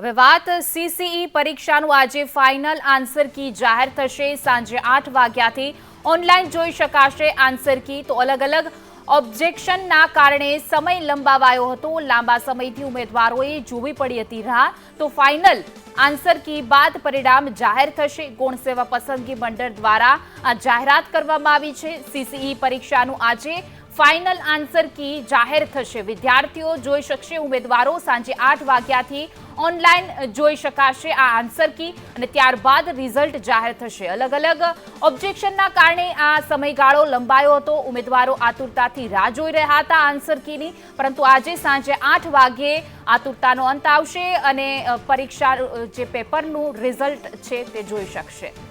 હવે વાત સીસીઈ પરીક્ષાનું આજે ફાઇનલ આન્સર કી જાહેર થશે. સાંજે આઠ વાગ્યાથી ઓનલાઈન જોઈ શકાશે આન્સર કી તો અલગ અલગ ઓબ્જેક્શનના કારણે સમય લંબાવાયો હતો. લાંબા સમયથી ઉમેદવારોએ જોવી પડી હતી રાહ. તો ફાઇનલ આન્સર કી બાદ પરિણામ જાહેર થશે. ગુણ સેવા પસંદગી મંડળ દ્વારા આ જાહેરાત કરવામાં આવી છે. સીસીઈ પરીક્ષાનું આજે ફાઇનલ આન્સર કી જાહેર થશે. વિદ્યાર્થીઓ જોઈ શકશે, ઉમેદવારો સાંજે આઠ વાગ્યાથી ઓનલાઈન જોઈ શકાશે આ આન્સર કી અને ત્યારબાદ રિઝલ્ટ જાહેર થશે. અલગ અલગ ઓબ્જેક્શનના કારણે આ સમયગાળો લંબાયો હતો. ઉમેદવારો આતુરતાથી રાહ જોઈ રહ્યા હતા આન્સર કીની, પરંતુ આજે સાંજે આઠ વાગ્યે આતુરતાનો અંત આવશે અને પરીક્ષા જે પેપરનું રિઝલ્ટ છે તે જોઈ શકશે.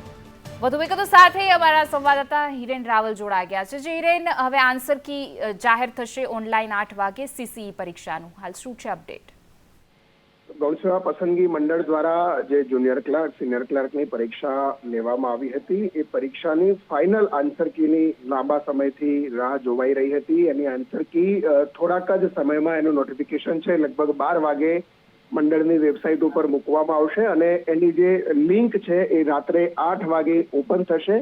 વધુ વિગતો સાથે અમારા સંવાદદાતા હિરેન રાવલ જોડાઈ ગયા છે. જે હિરેન, હવે આન્સર કી જાહેર થશે ઓનલાઈન આઠ વાગે સીસીઈ પરીક્ષાનું. હાલ શું છે અપડેટ? ગૌસેવા પસંદગી મંડળ દ્વારા જે જુનિયર ક્લાર્ક, સિનિયર ક્લાર્કની પરીક્ષા લેવામાં આવી હતી, એ પરીક્ષાની ફાઇનલ આન્સર કીની લાંબા સમયથી રાહ જોવાઈ રહી હતી. એની આન્સર કી થોડાક જ સમયમાં એનું નોટિફિકેશન છે. લગભગ બાર વાગે મંડળની વેબસાઇટ ઉપર મૂકવામાં આવશે અને એની જે લિંક છે એ રાત્રે આઠ વાગે ઓપન થશે.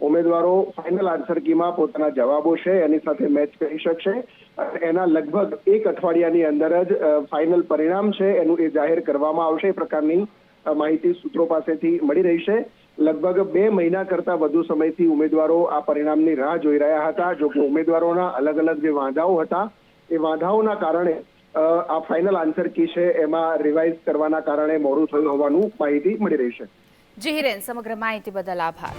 ઉમેદવારો ફાઇનલ આન્સર કીમાં પોતાના જવાબો છે, એની સાથે મેચ કરી શકશે. અને એના લગભગ એક અઠવાડિયાની અંદર જ ફાઇનલ પરિણામ છે, એનું એ જાહેર કરવામાં આવશે. એ પ્રકારની માહિતી સૂત્રો પાસેથી મળી રહી છે. લગભગ બે મહિના કરતા વધુ સમયથી ઉમેદવારો આ પરિણામની રાહ જોઈ રહ્યા હતા. જો કે ઉમેદવારોના અલગ અલગ જે વાંધાઓ હતા, એ વાંધાઓના કારણે આ ફાઇનલ આન્સર કી છે એમાં રિવાઇઝ કરવાના કારણે મોડું થયું હોવાનું માહિતી મળી રહી છે. જી હિરેન સમગ્ર માહિતી બદલ આભાર.